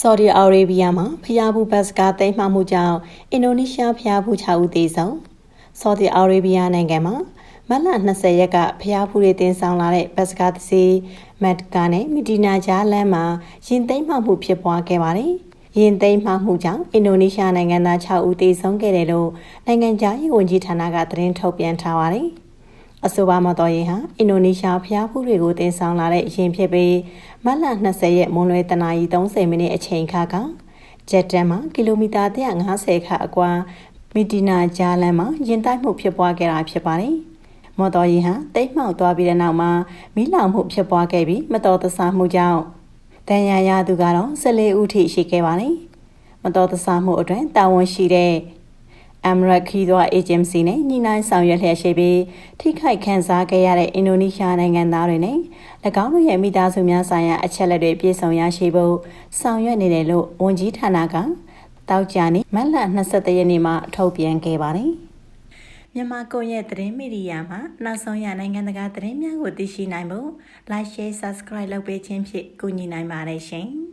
ဆော်ဒီအာရေဗျမှာဖျားဘူးဘတ်စကားသိမ်းမှမှုကြောင့်အင်ဒိုနီးရှားဖျားဘူး6ဦးသေဆုံးဆော်ဒီအာရေဗျနိုင်ငံမှာမတ်လ20ရက်ကဖျားဘူးတွေတင်ဆောင်လာတဲ့ဘတ်စကားသစီမတ်ကာနဲ့မီဒီနာကြားလမ်းမှာရင်သိမ်းမှမှုဖြစ်ပွားခဲ့ပါတယ်ရင်သိမ်းမှမှုကြောင့်အင်ဒိုနီးရှားနိုင်ငံသား6ဦးသေဆုံးခဲ့တယ်လို့နိုင်ငံခြားရေးဝန်ကြီးဌာနကသတင်းထုတ်ပြန်ထားပါတယ် အဆိုပါမတော်ရင်ဟာအင်ဒိုနီးရှားဖျားဖူးတွေကိုတင်ဆောင်လာတဲ့ရင်ဖြစ်ပြီးမတ်လ20ရက်မွန်လွဲတနာရီ30မိနစ်အချိန်ခါကဂျက်တန်မှာကီလိုမီတာ150ခန့်အကွာမီတီနာဂျာလန်မှာရင်တိုက်မှုဖြစ်ပွားခဲ့တာဖြစ်ပါတယ်။မော်တော်ယာဉ်ဟာတိတ်မှောက်သွားပြီးတဲ့နောက်မှာမိလောင်မှုဖြစ်ပွားခဲ့ပြီးမတော်တဆမှုကြောင့်ဒဏ်ရာရသူကတော့14ဦးထိရှိခဲ့ပါတယ်။မတော်တဆမှုအတွင်းတာဝန်ရှိတဲ့ အမ်ရက်ခီသော agency နဲ့ညီနိုင်ဆောင်ရွက်လျက်ရှိပြီးထိခိုက်ခံစားခဲ့ရတဲ့အင်ဒိုနီးရှားနိုင်ငံသားတွေနဲ့၎င်းတို့ရဲ့မိသားစုများဆိုင်ရာအချက်လက်တွေပြည့်စုံရရှိဖို့ဆောင်ရွက်နေတယ်လို့ဝန်ကြီးဌာနကတောက်ကြနေမတ်လ23ရက်နေ့မှာထုတ်ပြန်ခဲ့ပါတယ်။မြန်မာကွန်ရက်သတင်းမီဒီယာမှာနောက်ဆုံးရနိုင်ငံတကာသတင်းများကိုသိရှိနိုင်ဖို့ like share subscribe လုပ်ပေးခြင်းဖြင့်ကူညီနိုင်ပါတယ်ရှင်။